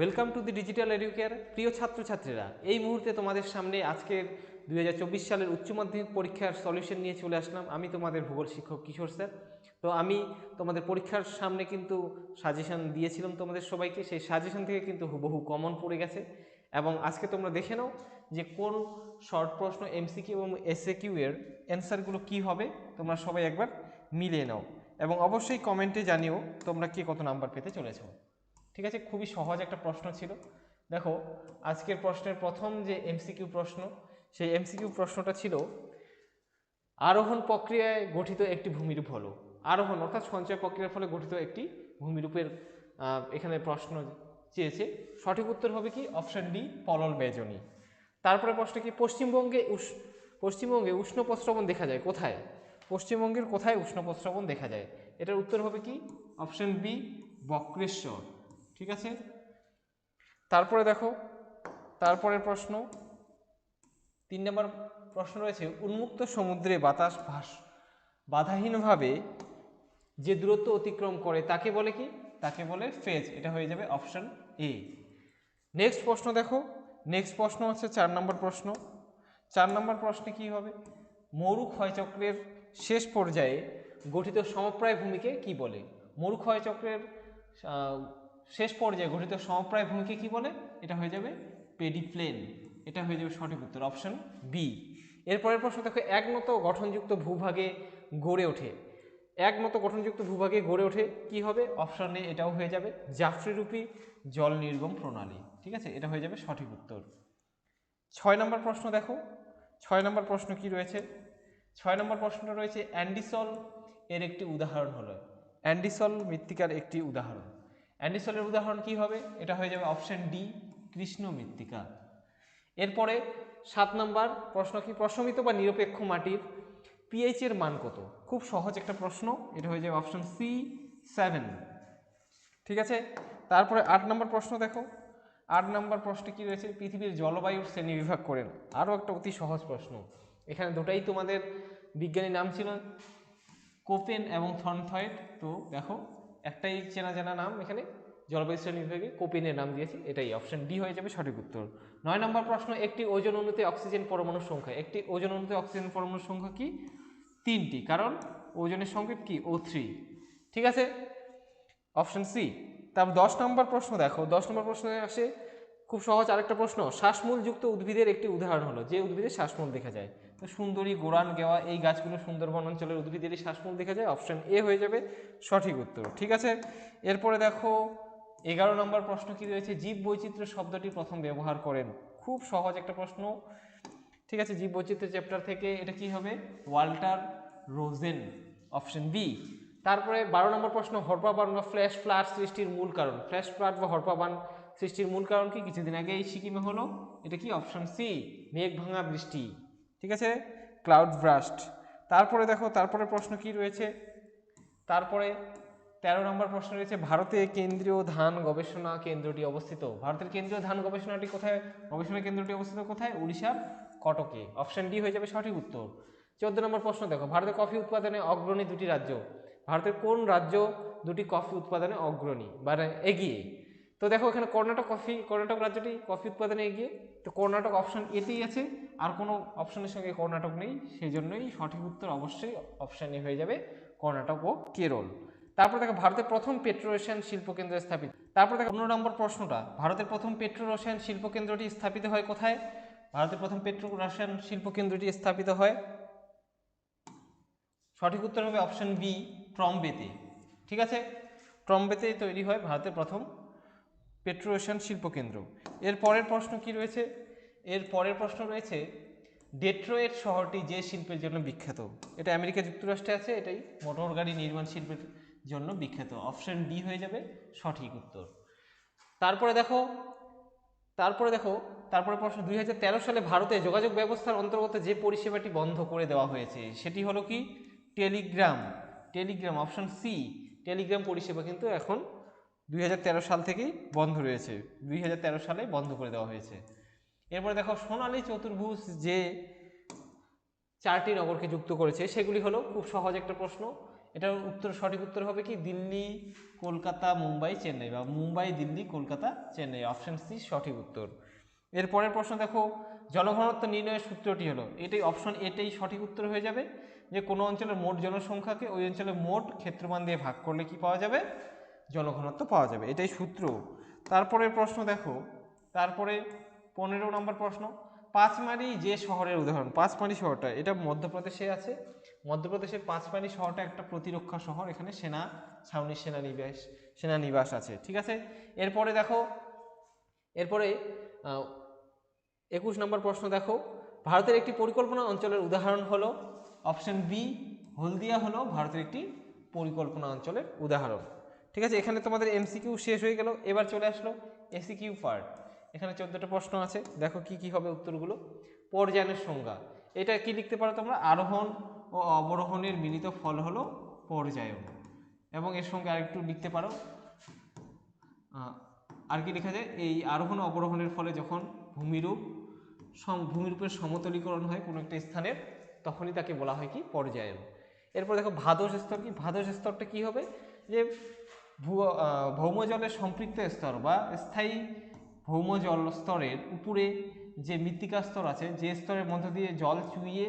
Welcome to the digital Educare প্রিয় ছাত্রছাত্রীরা, এই মুহূর্তে তোমাদের সামনে আজকের দুই হাজার চব্বিশ সালের উচ্চ মাধ্যমিক পরীক্ষার সলিউশন নিয়ে চলে আসলাম। আমি তোমাদের ভূগোল শিক্ষক কিশোর স্যার। তো আমি তোমাদের পরীক্ষার সামনে কিন্তু সাজেশন দিয়েছিলাম তোমাদের সবাইকে। সেই সাজেশন থেকে কিন্তু হুবহু কমন পড়ে গেছে। এবং আজকে তোমরা দেখে নাও যে কোন শর্ট প্রশ্ন এমসিকিউ এবং এসএকিউ এর অ্যান্সারগুলো কি হবে। তোমরা সবাই একবার মিলিয়ে নাও। এবং অবশ্যই কমেন্টে জানিও তোমরা কে কত নাম্বার পেতে চলেছো। ঠিক আছে? খুবই সহজ একটা প্রশ্ন ছিল। দেখো, আজকের প্রশ্নের প্রথম যে এমসিকিউ প্রশ্ন, সেই এমসিকিউ প্রশ্নটা ছিল, আরোহণ প্রক্রিয়ায় গঠিত একটি ভূমিরূপ হলো। আরোহণ অর্থাৎ সঞ্চয় প্রক্রিয়ার ফলে গঠিত একটি ভূমিরূপের এখানে প্রশ্ন চেয়েছে। সঠিক উত্তর হবে কি? অপশন ডি, পলল বেজনী। তারপরে প্রশ্ন কি? পশ্চিমবঙ্গে পশ্চিমবঙ্গে উষ্ণ প্রস্রবণ দেখা যায় কোথায়? পশ্চিমবঙ্গের কোথায় উষ্ণ প্রস্রবণ দেখা যায়? এটার উত্তর হবে কি? Option B, Bakreshwar. ঠিক আছে? তারপরে দেখো, তারপরের প্রশ্ন। তিন নম্বর প্রশ্ন রয়েছে, উন্মুক্ত সমুদ্রে বাতাস ভাস, বাধাহীনভাবে যে দূরত্ব অতিক্রম করে তাকে বলে কি? তাকে বলে ফেজ। এটা হয়ে যাবে অপশন এ। নেক্সট প্রশ্ন দেখো। নেক্সট প্রশ্ন হচ্ছে চার নম্বর প্রশ্ন। চার নম্বর প্রশ্নে কি হবে? মরু ক্ষয়চক্রের শেষ পর্যায়ে গঠিত সমপ্রায় ভূমিকে কি বলে? মরু ক্ষয়চক্রের শেষ পর্যায়ে গঠিত সমপ্রায় ভূমিকে কি বলে? এটা হয়ে যাবে পেডিপ্লেন। এটা হয়ে যাবে সঠিক উত্তর অপশন বি এরপরের প্রশ্ন দেখো, একমত গঠনযুক্ত ভূভাগে গড়ে ওঠে। একমত গঠনযুক্ত ভূভাগে গড়ে ওঠে কি হবে? অপশন এ এটাও হয়ে যাবে জাফরিরূপী জল নির্গম প্রণালী। ঠিক আছে? এটা হয়ে যাবে সঠিক উত্তর। ছয় নম্বর প্রশ্ন দেখো। ছয় নম্বর প্রশ্ন কি রয়েছে? ছয় নম্বর প্রশ্নটা রয়েছে অ্যান্ডিসল এর একটি উদাহরণ হলো। অ্যান্ডিসল মৃত্তিকার একটি উদাহরণ। অ্যান্ডিসলের উদাহরণ কি হবে? এটা হয়ে যাবে অপশন ডি, কৃষ্ণ মৃত্তিকা। এরপরে সাত নাম্বার প্রশ্ন কি? প্রশমিত বা নিরপেক্ষ মাটির পিএইচ এর মান কত? খুব সহজ একটা প্রশ্ন, এটা হয়ে যাবে অপশন সি সেভেন ঠিক আছে? তারপরে আট নম্বর প্রশ্ন দেখো। আট নম্বর প্রশ্নে কি রয়েছে? পৃথিবীর জলবায়ুর শ্রেণি বিভাগ করেন আরও একটা অতি সহজ প্রশ্ন। এখানে দুটাই তোমাদের বিজ্ঞানী নাম ছিল, কোপেন এবং থর্নথয়েট তো দেখো একটাই চেনা জানা নাম এখানে, জলবায়ু শ্রেণি বিভাগে কোপিনের নাম দিয়েছি, এটাই অপশন ডি হয়ে যাবে সঠিক উত্তর। নয় নম্বর প্রশ্ন, একটি ওজন অনুতে অক্সিজেন পরমাণুর সংখ্যা। একটি ওজন অনুতে অক্সিজেন পরমাণুর সংখ্যা কি? তিনটি, কারণ ওজনের সংকেত কি? ও থ্রি ঠিক আছে? অপশন সি তারপর দশ নম্বর প্রশ্ন দেখো, দশ নম্বর প্রশ্নে আসে খুব সহজ আরেকটা প্রশ্ন, শ্বাসমূলযুক্ত উদ্ভিদের একটি উদাহরণ হলো, যে উদ্ভিদের শ্বাসমূল দেখা যায়। সুন্দরী গোরান গেওয়া এই গাছগুলো সুন্দরবন অঞ্চলের উদ্ভিদেরই শ্বাসমূল দেখা যায় অপশন এ হয়ে যাবে সঠিক উত্তর। ঠিক আছে? এরপরে দেখো, এগারো নম্বর প্রশ্ন কি রয়েছে? জীব বৈচিত্র্য শব্দটি প্রথম ব্যবহার করেন। খুব সহজ একটা প্রশ্ন। ঠিক আছে? জীব বৈচিত্র্য চ্যাপ্টার থেকে এটা কি হবে? ওয়াল্টার রোজেন অপশন বি তারপরে বারো নম্বর প্রশ্ন হরপাবান বা ফ্ল্যাশ ফ্লাড সৃষ্টির মূল কারণ। ফ্ল্যাশ ফ্লাড বা হরপাবান সৃষ্টির মূল কারণ কি? কিছুদিন আগে এই সিকিমে হলো। এটা কি? অপশন সি মেঘ ভাঙা বৃষ্টি। ঠিক আছে? ক্লাউড ব্রাস্ট তারপরে দেখো, তারপরে প্রশ্ন কি রয়েছে? তারপরে তেরো নম্বর প্রশ্ন রয়েছে, ভারতে কেন্দ্রীয় ধান গবেষণা কেন্দ্রটি অবস্থিত? ভারতের কেন্দ্রীয় ধান গবেষণাটি কোথায়, গবেষণা কেন্দ্রটি অবস্থিত কোথায়? উড়িষ্যার কটকে। অপশন ডি হয়ে যাবে সঠিক উত্তর। চোদ্দ নম্বর প্রশ্ন দেখো, ভারতে কফি উৎপাদনে অগ্রণী দুটি রাজ্য। ভারতের কোন রাজ্য দুটি কফি উৎপাদনে অগ্রণী? বা এগিয়ে। তো দেখো এখানে কর্ণাটক কফি, কর্ণাটক রাজ্যটি কফি উৎপাদনে এগিয়ে। তো কর্ণাটক অপশন এতেই আছে। আর কোনো অপশনের সঙ্গে কর্ণাটক নেই সেই জন্যই সঠিক উত্তর অবশ্যই অপশন হয়ে যাবে কর্ণাটক ও কেরল। তারপর দেখো, ভারতের প্রথম পেট্রো রসায়ন শিল্পকেন্দ্র স্থাপিত। তারপর দেখো, পনেরো নম্বর প্রশ্নটা, ভারতের প্রথম পেট্রো রসায়ন শিল্পকেন্দ্রটি স্থাপিত হয় কোথায়? ভারতের প্রথম পেট্রো রসায়ন শিল্পকেন্দ্রটি স্থাপিত হয়? সঠিক উত্তর হবে অপশন বি ট্রম্বেতে। ঠিক আছে? ট্রম্বেতে তৈরি হয় ভারতের প্রথম পেট্রো রসায়ন শিল্পকেন্দ্র এর পরের প্রশ্ন কি রয়েছে? এর পরের প্রশ্ন রয়েছে, ডেট্রয়েট শহরটি যে শিল্পের জন্য বিখ্যাত? এটা আমেরিকা যুক্তরাষ্ট্রে আছে, এটাই মোটর গাড়ি নির্মাণ শিল্পের জন্য বিখ্যাত। অপশন ডি হয়ে যাবে সঠিক উত্তর। তারপরে দেখো তারপরে দেখো, তারপরে প্রশ্ন, দুই হাজার তেরো সালে ভারতে যোগাযোগ ব্যবস্থার অন্তর্গত যে পরিষেবাটি বন্ধ করে দেওয়া হয়েছে, সেটি হলো কি? Telegram. Telegram, option C, telegram পরিষেবা কিন্তু এখন দুই হাজার তেরো সাল থেকেই বন্ধ রয়েছে, দুই হাজার তেরো সালে বন্ধ করে দেওয়া হয়েছে। এরপরে দেখো সোনালী চতুর্ভুজ যে চারটি নগরকে যুক্ত করেছে, সেগুলি হলো খুব সহজ একটা প্রশ্ন। এটার উত্তর সঠিক উত্তর হবে কি? দিল্লি, কলকাতা, মুম্বাই, চেন্নাই বা মুম্বাই, দিল্লি, কলকাতা, চেন্নাই। অপশন সি সঠিক উত্তর। এরপরের প্রশ্ন দেখো, জনঘনত্ব নির্ণয়ের সূত্রটি হলো এটাই অপশন এটাই সঠিক উত্তর হয়ে যাবে যে কোনো অঞ্চলের মোট জনসংখ্যাকে ওই অঞ্চলের মোট ক্ষেত্রমান দিয়ে ভাগ করলে কি পাওয়া যাবে? জনঘনত্ব পাওয়া যাবে। এটাই সূত্র। তারপরের প্রশ্ন দেখো, তারপরে পনেরো নম্বর প্রশ্ন, পাঁচমারি যে শহরের উদাহরণ, পাঁচমারি শহরটা, এটা মধ্যপ্রদেশে আছে। মধ্যপ্রদেশের পাঁচমারি শহরটা একটা প্রতিরক্ষা শহর, এখানে সেনা, ছাউনি সেনানিবাস সেনানিবাস আছে, ঠিক আছে? এরপরে দেখো, এরপরে একুশ নম্বর প্রশ্ন দেখো, ভারতের একটি পরিকল্পনা অঞ্চলের উদাহরণ হলো, অপশন বি, হলদিয়া হলো ভারতের একটি পরিকল্পনা অঞ্চলের উদাহরণ। ঠিক আছে, এখানে তোমাদের এমসিকিউ শেষ হয়ে গেল, এবার চলে আসলো এসিকিউ পার্ট এখানে চোদ্দোটা প্রশ্ন আছে। দেখো কি কি হবে উত্তরগুলো। পর্যায়নের সংজ্ঞা। এটা কি লিখতে পারো তোমরা? আরোহণ ও অবরোহণের মিলিত ফল হলো পর্যায়ন। এবং এর সঙ্গে আরেকটু লিখতে পারো। আর কি লেখা যায়? এই আরোহণ অবরোহণের ফলে যখন ভূমিরূপ ভূমিরূপের সমতলীকরণ হয় কোনো একটা স্থানের, তখনই তাকে বলা হয় কি? পর্যায়ন। এরপর দেখো ভাদস স্তর কি? ভাদস স্তরটা কি হবে? যে ভৌমজলের সম্পৃক্ত স্তর বা স্থায়ী ভৌমজল স্তরের উপরে যে মৃত্তিকা স্তর আছে, যে স্তরের মধ্য দিয়ে জল চুইয়ে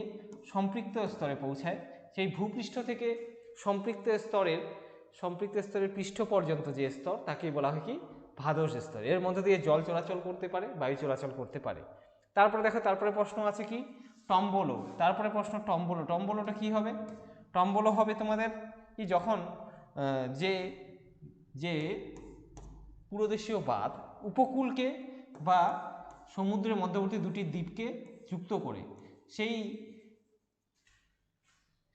সম্পৃক্ত স্তরে পৌঁছায়, সেই ভূপৃষ্ঠ থেকে সম্পৃক্ত স্তরের সম্পৃক্ত স্তরের পৃষ্ঠ পর্যন্ত যে স্তর, তাকে বলা হয় কি? ভাদস স্তর। এর মধ্য দিয়ে জল চলাচল করতে পারে, বায়ু চলাচল করতে পারে। তারপরে দেখো, তারপরে প্রশ্ন আছে কি? টম্বলো। তারপরে প্রশ্ন টম্বলো। টম্বলোটা কি হবে? টম্বলো হবে তোমাদের কি? যখন যে যে পুরোদেশীয় বাঁধ উপকূলকে বা সমুদ্রের মধ্যবর্তী দুটি দ্বীপকে যুক্ত করে। সেই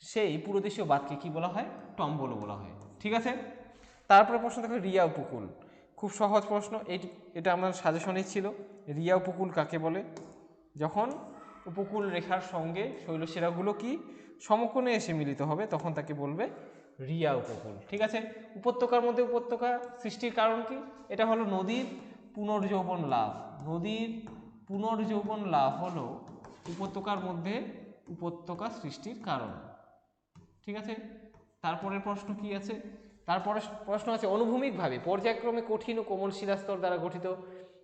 সেই পুরোদেশীয় বাঁধকে কি বলা হয়? টম্বলো বলা হয়। ঠিক আছে? তারপরে প্রশ্ন দেখো, রিয়া উপকূল। খুব সহজ প্রশ্ন, এই, এটা আমার সাজেশনেই ছিল। রিয়া উপকূল কাকে বলে? যখন উপকূল রেখার সঙ্গে শৈলশিরাগুলো কি সমকোণে এসে মিলিত হবে, তখন তাকে বলবে রিয়া উপকূল। ঠিক আছে? উপত্যকার মধ্যে উপত্যকা সৃষ্টির কারণ কি? এটা হলো নদীর পুনর্যৌবন লাভ। নদীর পুনর্যৌবন লাভ হলো উপত্যকার মধ্যে উপত্যকা সৃষ্টির কারণ। ঠিক আছে? তারপরের প্রশ্ন কি আছে? তারপরে প্রশ্ন আছে, অনুভূমিকভাবে পর্যায়ক্রমে কঠিন ও কোমল শিলাস্তর দ্বারা গঠিত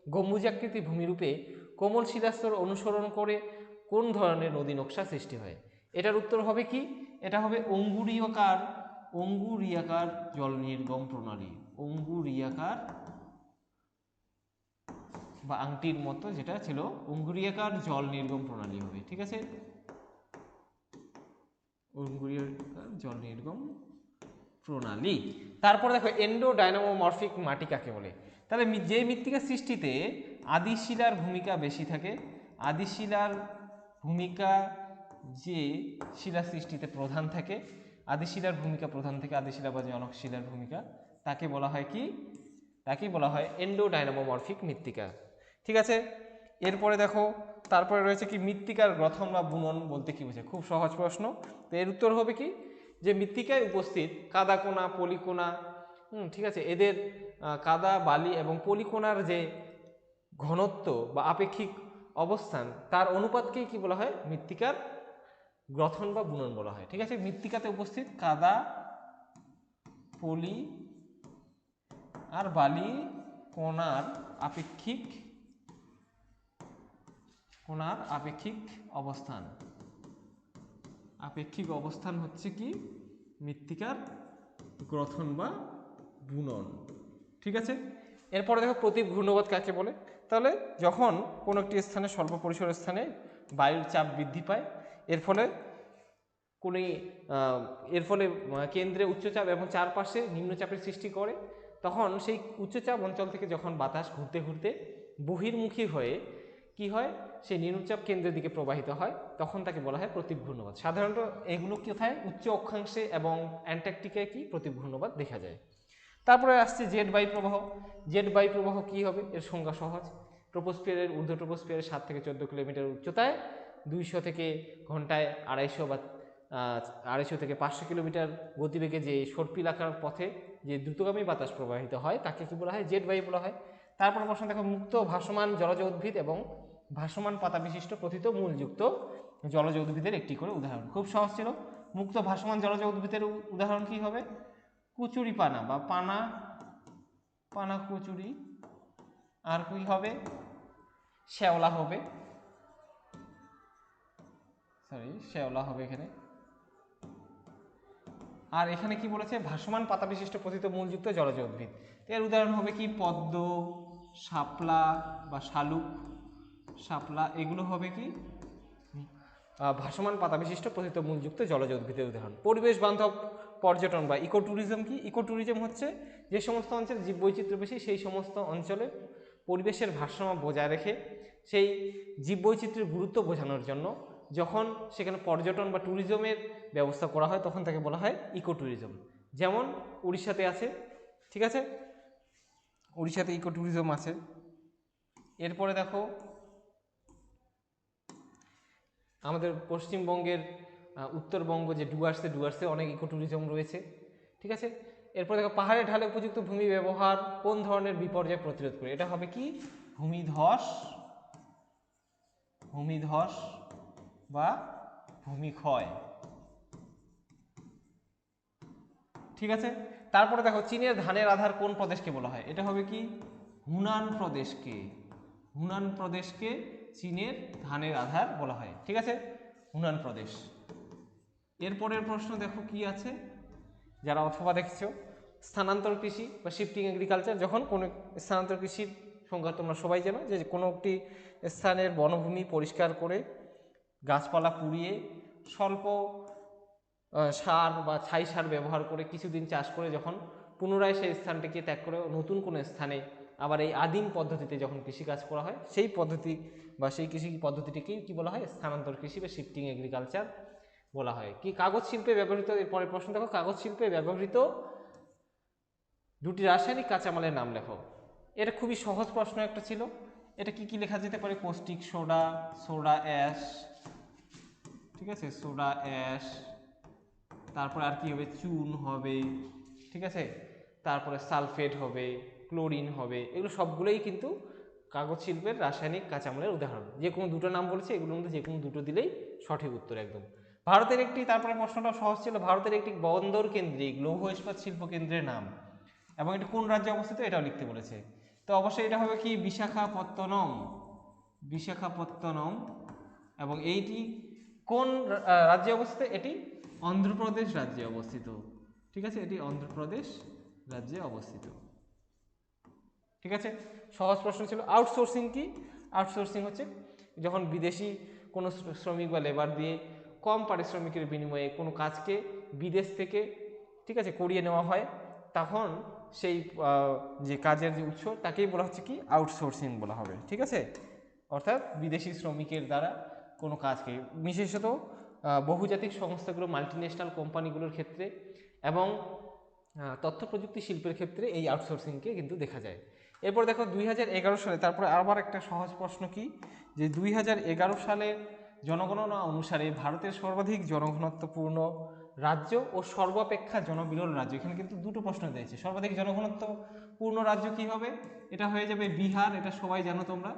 গম্বুজাকৃতি ভূমিরূপে কোমল শিলাস্তর অনুসরণ করে কোন ধরনের নদী নকশা সৃষ্টি হয়? এটার উত্তর হবে কি? এটা হবে অঙ্গুরীয়কার, অঙ্গুরিয়াকার জল নির্গম প্রণালী। অঙ্গুরিয়াকার বা আংটির মতো, যেটা ছিল অঙ্গুরিয়াকার জল নির্গম প্রণালী হবে, ঠিক আছে? অঙ্গুরিয়াকার জল নির্গম প্রণালী। তারপরে দেখো এন্ডো ডাইনামোমরফিক মাটি কাকে বলে? তাহলে যে মৃত্তিকা সৃষ্টিতে আদিশিলার ভূমিকা বেশি থাকে, আদিশিলার ভূমিকা যে শিলা সৃষ্টিতে প্রধান থাকে, আদিশিলার ভূমিকা প্রধান থেকে, আদিশিলা বা জনক শিলার ভূমিকা, তাকে বলা হয় কি? তাকেই বলা হয় এন্ডো ডাইনামোমরফিক মৃত্তিকা। ঠিক আছে? এরপরে দেখো, তারপরে রয়েছে কি মৃত্তিকার গঠন বা বুনন বলতে কি বোঝায়? খুব সহজ প্রশ্ন। তো এর উত্তর হবে কি? যে মৃত্তিকায় উপস্থিত কাদাকোনা পলিকোনা, হুম, ঠিক আছে? এদের কাদা, বালি এবং পলিকোনার যে ঘনত্ব বা আপেক্ষিক অবস্থান, তার অনুপাতকেই কি বলা হয়? মৃত্তিকার গ্রথন বা বুনন বলা হয়। ঠিক আছে? মৃত্তিকাতে উপস্থিত কাদা, পলি আর বালি কোনার আপেক্ষিক কোনার আপেক্ষিক অবস্থান। আপেক্ষিক অবস্থান হচ্ছে কি? মৃত্তিকার গ্রথন বা বুনন। ঠিক আছে? এরপরে দেখো প্রতীপ ঘূর্ণবাদ কাকে বলে? তাহলে যখন কোনো একটি স্থানে স্বল্প পরিসর স্থানে বায়ুর চাপ বৃদ্ধি পায়, এর ফলে কোনো এর ফলে কেন্দ্রে উচ্চচাপ এবং চারপাশে নিম্নচাপের সৃষ্টি করে, তখন সেই উচ্চচাপ অঞ্চল থেকে যখন বাতাস ঘুরতে ঘুরতে বহির্মুখী হয়ে কি হয়? সেই নিম্নচাপ কেন্দ্রের দিকে প্রবাহিত হয়। তখন তাকে বলা হয় প্রতীপ ঘূর্ণবাদ। সাধারণত এগুলো কোথায়? উচ্চ অক্ষাংশে এবং অ্যান্টার্কটিকায় কি? প্রতীপ ঘূর্ণবাদ দেখা যায়। তারপরে আসছে জেট বায়ু প্রবাহ জেট বায়ু প্রবাহ কি হবে? এর সংজ্ঞা সহজ। ট্রোপোস্ফিয়ারের ঊর্ধ্ব ট্রোপোস্ফিয়ারের সাত থেকে চোদ্দ কিলোমিটার উচ্চতায়, দুইশো থেকে ঘন্টায় আড়াইশো বা আড়াইশো থেকে পাঁচশো কিলোমিটার গতিবেগে যে সর্পিলাকার পথে যে দ্রুতগামী বাতাস প্রবাহিত হয়, তাকে কি বলা হয়? জেট বায়ু বলা হয়। তারপর প্রশ্ন, দেখো, মুক্ত ভাসমান জলজ উদ্ভিদ এবং ভাসমান পাতা বিশিষ্ট প্রথিত মূলযুক্ত জলজ উদ্ভিদের একটি করে উদাহরণ। খুব সহজ ছিল। মুক্ত ভাসমান জলজ উদ্ভিদের উদাহরণ কি হবে? কুচুরি পানা বা পানা পানা কুচুরি। আর কি হবে? শ্যাওলা হবে। সরি শ্যাওলা হবে এখানে। আর এখানে কি বলেছে? ভাসমান পাতা বিশিষ্ট পতিত মূলযুক্ত জলজ উদ্ভিদ। এর উদাহরণ হবে কি? পদ্ম, শাপলা বা শালুক, শাপলা, এগুলো হবে কি? ভাসমান পাতা বিশিষ্ট পতিত মূলযুক্ত জলজ উদ্ভিদের উদাহরণ। পরিবেশ বান্ধব পর্যটন বা ইকো ট্যুরিজম কি? ইকো ট্যুরিজম হচ্ছে যে সমস্ত অঞ্চলে জীব বৈচিত্র্য বেশি, সেই সমস্ত অঞ্চলে পরিবেশের ভারসাম্য বজায় রেখে সেই জীব বৈচিত্র্যের গুরুত্ব বোঝানোর জন্য যখন সেখানে পর্যটন বা ট্যুরিজমের ব্যবস্থা করা হয়, তখন তাকে বলা হয় ইকো ট্যুরিজম যেমন উড়িষ্যাতে আছে, ঠিক আছে? উড়িষ্যাতে ইকো ট্যুরিজম আছে। এরপরে দেখো, আমাদের পশ্চিমবঙ্গের উত্তরবঙ্গ যে ডুয়ার্সে ডুয়ার্সে অনেক ইকো ট্যুরিজম রয়েছে, ঠিক আছে? এরপর দেখো, পাহাড়ে ঢালে উপযুক্ত ভূমি ব্যবহার কোন ধরনের বিপর্যয় প্রতিরোধ করে? এটা হবে কি? ভূমিধস। ভূমিধস বা ভূমিক্ষয়। ঠিক আছে? তারপরে দেখো, চীনের ধানের আধার কোন প্রদেশকে বলা হয়? এটা হবে কি? হুনান প্রদেশকে। হুনান প্রদেশকে চীনের ধানের আধার বলা হয়। ঠিক আছে? হুনান প্রদেশ। এরপরের প্রশ্ন দেখো কি আছে? যারা অথবা দেখছ, স্থানান্তর কৃষি বা শিফটিং এগ্রিকালচার যখন কোনো স্থানান্তর কৃষির সংখ্যা তোমরা সবাই জানো যে কোনো একটি স্থানের বনভূমি পরিষ্কার করে গাছপালা পুড়িয়ে স্বল্প সার বা ছাই সার ব্যবহার করে কিছুদিন চাষ করে যখন পুনরায় সেই স্থানটিকে ত্যাগ করে নতুন কোনো স্থানে আবার এই আদিম পদ্ধতিতে যখন কৃষিকাজ করা হয়, সেই পদ্ধতি বা সেই কৃষি পদ্ধতিটিকেই কি বলা হয়? স্থানান্তর কৃষি বা শিফটিং এগ্রিকালচার বলা হয়। কি কাগজ শিল্পে ব্যবহৃত? এরপরে প্রশ্ন দেখো, কাগজ শিল্পে ব্যবহৃত দুটি রাসায়নিক কাঁচামালের নাম লেখো। এটা খুবই সহজ প্রশ্ন একটা ছিল। এটা কি কি লেখা যেতে পারে? কোস্টিক সোডা সোডা অ্যাশ ঠিক আছে? সোডা অ্যাশ তারপর আর কি হবে? চুন হবে, ঠিক আছে? তারপরে সালফেট হবে ক্লোরিন হবে, এগুলো সবগুলোই কিন্তু কাগজ শিল্পের রাসায়নিক কাঁচামালের উদাহরণ। যে কোনো দুটো নাম বলেছে, এগুলোর মধ্যে যে কোনো দুটো দিলেই সঠিক উত্তর একদম। ভারতের একটি, তারপরে প্রশ্নটা সহজ ছিল, ভারতের একটি বন্দর কেন্দ্রিক লৌহ ইস্পাত শিল্প কেন্দ্রের নাম। এবং এটা কোন রাজ্যে অবস্থিত এটাও লিখতে বলেছে। তো অবশ্যই এটা হবে কি? বিশাখাপত্তনম। বিশাখাপত্তনম। এবং এইটি কোন রাজ্যে অবস্থিত? এটি অন্ধ্রপ্রদেশ রাজ্যে অবস্থিত। ঠিক আছে? এটি অন্ধ্রপ্রদেশ রাজ্যে অবস্থিত। ঠিক আছে? সহজ প্রশ্ন ছিল আউটসোর্সিং কি? আউটসোর্সিং হচ্ছে যখন বিদেশি কোনো শ্রমিক বা লেবার দিয়ে কম পারিশ্রমিকের বিনিময়ে কোনো কাজকে বিদেশ থেকে, ঠিক আছে, করিয়ে নেওয়া হয়, তখন সেই যে কাজের যে উৎস, তাকেই বলা হচ্ছে কি? আউটসোর্সিং বলা হবে। ঠিক আছে? অর্থাৎ বিদেশি শ্রমিকের দ্বারা কোনো কাজকে, বিশেষত বহুজাতিক সংস্থাগুলো মাল্টিন্যাশনাল কোম্পানিগুলোর ক্ষেত্রে এবং তথ্য প্রযুক্তি শিল্পের ক্ষেত্রে এই আউটসোর্সিংকে কিন্তু দেখা যায়। এরপর দেখো দুই হাজার এগারো সালে, তারপরে আবার একটা সহজ প্রশ্ন কি? যে দুই হাজার এগারো সালের জনগণনা অনুসারে ভারতের সর্বাধিক জনঘনত্বপূর্ণ রাজ্য ও সর্বাপেক্ষা জনবিরল রাজ্য। এখানে কিন্তু দুটো প্রশ্ন দিয়েছে সর্বাধিক জনঘনত্বপূর্ণ রাজ্য কি হবে? এটা হয়ে যাবে বিহার, এটা সবাই জানো তোমরা।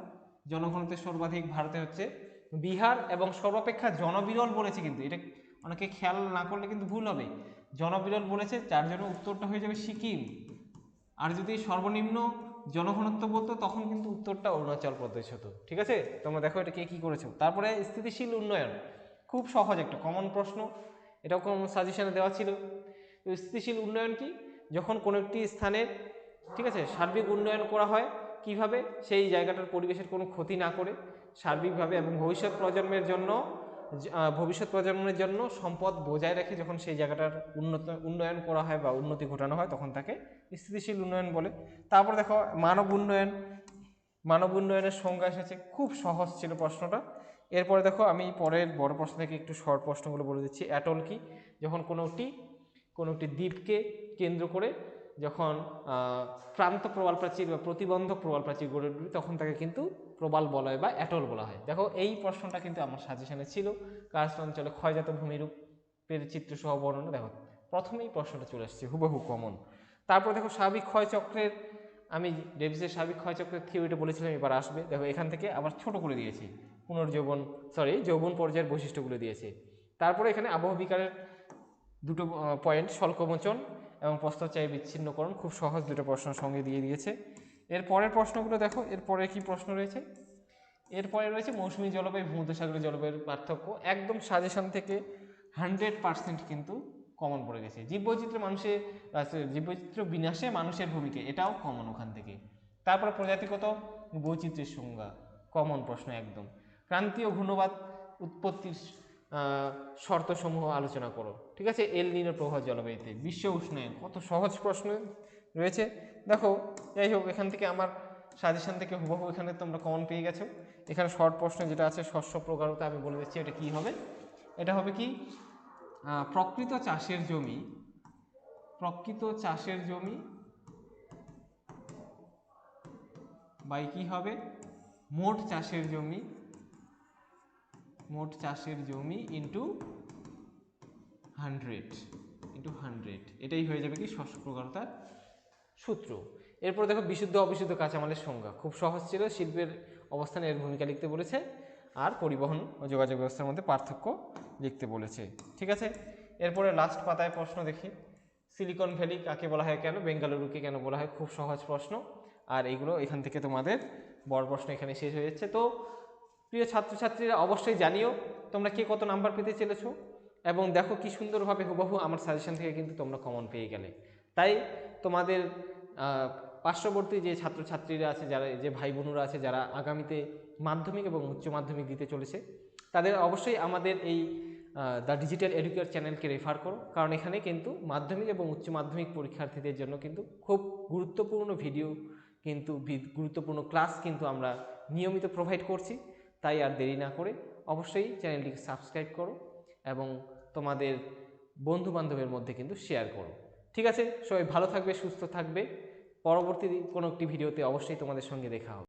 জনঘনত্বের সর্বাধিক ভারতে হচ্ছে বিহার এবং সর্বাপেক্ষা জনবিরল বলেছে কিন্তু, এটা অনেকে খেয়াল না করলে কিন্তু ভুল হবে। জনবিরল বলেছে, যার জন্য উত্তরটা হয়ে যাবে সিকিম। আর যদি সর্বনিম্ন জনঘনত্ব বলতো, তখন কিন্তু উত্তরটা অরুণাচল প্রদেশ হতো। ঠিক আছে? তোমরা দেখো এটা কে কী করেছ। তারপরে স্থিতিশীল উন্নয়ন। খুব সহজ একটা কমন প্রশ্ন। এটাও কোন সাজেশনে দেওয়া ছিল। স্থিতিশীল উন্নয়ন কি? যখন কোনো একটি স্থানের ঠিক আছে, সার্বিক উন্নয়ন করা হয়, কীভাবে? সেই জায়গাটার পরিবেশের কোনো ক্ষতি না করে। সার্বিকভাবে এবং ভবিষ্যৎ প্রজন্মের জন্য ভবিষ্যৎ প্রজন্মের জন্য সম্পদ বজায় রেখে যখন সেই জায়গাটার উন্নত, উন্নয়ন করা হয় বা উন্নতি ঘটানো হয়, তখন তাকে স্থিতিশীল উন্নয়ন বলে। তারপর দেখো, মানব উন্নয়ন, মানব উন্নয়নের সংজ্ঞা এসেছে, খুব সহজ ছিল প্রশ্নটা। এরপরে দেখো, আমি পরের বড় প্রশ্ন থেকে একটু শর্ট প্রশ্নগুলো বলে দিচ্ছি। অ্যাটল কি যখন কোনো একটি কোনো একটি দ্বীপকে কেন্দ্র করে যখন প্রান্ত প্রবাল প্রাচীর বা প্রতিবন্ধক প্রবাল প্রাচীর গড়ে উঠবে, তখন তাকে কিন্তু প্রবাল বলয় বা অ্যাটল বলা হয়। দেখো, এই প্রশ্নটা কিন্তু আমার সাজেশনে ছিল। কার্স্ট অঞ্চলে ক্ষয়জাত ভূমিরূপের চিত্রসহ বর্ণনা, দেখো, প্রথমেই প্রশ্নটা চলে আসছে, হুবহু কমন তারপর দেখো স্বাভাবিক ক্ষয়চক্রের, আমি ডেভিসের স্বাভাবিক ক্ষয়চক্রের থিওরিটা বলেছিলাম, এবার আসবে। দেখো, এখান থেকে আবার ছোট করে দিয়েছি। পুনর্যৌবন সরি যৌবন পর্যায়ের বৈশিষ্ট্যগুলো দিয়েছে। তারপরে এখানে আবহ বিকারের দুটো পয়েন্ট স্বল্পমোচন এবং প্রস্তরচায়ী বিচ্ছিন্নকরণ খুব সহজ দুটো প্রশ্ন সঙ্গে দিয়ে দিয়েছে। এর পরের প্রশ্নগুলো দেখো, এর পরে কি প্রশ্ন রয়েছে? এরপরে রয়েছে মৌসুমী জলবায়ু, ভূমধ্যসাগরীয় জলবায়ুর পার্থক্য। একদম সাজেশন থেকে হান্ড্রেড পার্সেন্ট কিন্তু কমন পড়ে গেছে। জীববৈচিত্র্য মানুষের জীববৈচিত্র্য বিনাশে মানুষের ভূমিকা, এটাও কমন ওখান থেকে। তারপর প্রজাতিগত বৈচিত্র্যের সংজ্ঞা। কমন প্রশ্ন একদম। ক্রান্তীয় ঘূর্ণবাদ উৎপত্তির শর্তসমূহ আলোচনা করো। ঠিক আছে? এল নিনোর প্রভাব জলবায়ুতে। বিশ্ব উষ্ণায়ন, কত সহজ প্রশ্ন রয়েছে। দেখো, যাই হোক, এখান থেকে আমার সাজেশান থেকে হুবহু এখানে তোমরা কমন পেয়ে গেছো। এখানে শর্ট প্রশ্ন যেটা আছে, শস্য প্রকারতা, আমি বলে দিচ্ছি, এটা কি হবে? এটা হবে কি? প্রকৃত চাষের জমি, প্রকৃত চাষের জমি বাই কি হবে? মোট চাষের জমি মোট চাষের জমি ইন্টু হান্ড্রেড ইন্টু হান্ড্রেড এটাই হয়ে যাবে কি শস্য প্রকারতার সূত্র। এরপর দেখো বিশুদ্ধ, অবিশুদ্ধ কাঁচামালের সংজ্ঞা। খুব সহজ ছিল, শিল্পের অবস্থানে এর ভূমিকা লিখতে বলেছে আর পরিবহন ও যোগাযোগ ব্যবস্থার মধ্যে পার্থক্য লিখতে বলেছে। ঠিক আছে? এরপরে লাস্ট পাতায় প্রশ্ন দেখি। সিলিকন ভ্যালি কাকে বলা হয় কেন? বেঙ্গালুরুকে কেন বলা হয়? খুব সহজ প্রশ্ন। আর এইগুলো এখান থেকে তোমাদের বড় প্রশ্ন এখানে শেষ হয়ে যাচ্ছে। তো প্রিয় ছাত্রছাত্রীরা, অবশ্যই জানিও তোমরা কে কত নাম্বার পেতে চলেছো এবং দেখো কি সুন্দরভাবে হুবহু আমার সাজেশন থেকে কিন্তু তোমরা কমন পেয়ে গেলে। তাই তোমাদের পার্শ্ববর্তী যে ছাত্রছাত্রীরা আছে, যারা যে ভাই বোনরা আছে, যারা আগামীতে মাধ্যমিক এবং উচ্চ মাধ্যমিক দিতে চলেছে, তাদের অবশ্যই আমাদের এই দ্য ডিজিটাল এডুকেয়ার চ্যানেলকে রেফার করো। কারণ এখানে কিন্তু মাধ্যমিক এবং উচ্চ মাধ্যমিক পরীক্ষার্থীদের জন্য কিন্তু খুব গুরুত্বপূর্ণ ভিডিও কিন্তু গুরুত্বপূর্ণ ক্লাস কিন্তু আমরা নিয়মিত প্রোভাইড করছি। তাই আর দেরি না করে অবশ্যই চ্যানেলটিকে সাবস্ক্রাইব করো এবং তোমাদের বন্ধু বান্ধবের মধ্যে কিন্তু শেয়ার করো। ঠিক আছে? সবাই ভালো থাকবে, সুস্থ থাকবে। পরবর্তী কোনো একটি ভিডিওতে অবশ্যই তোমাদের সঙ্গে দেখা হবে।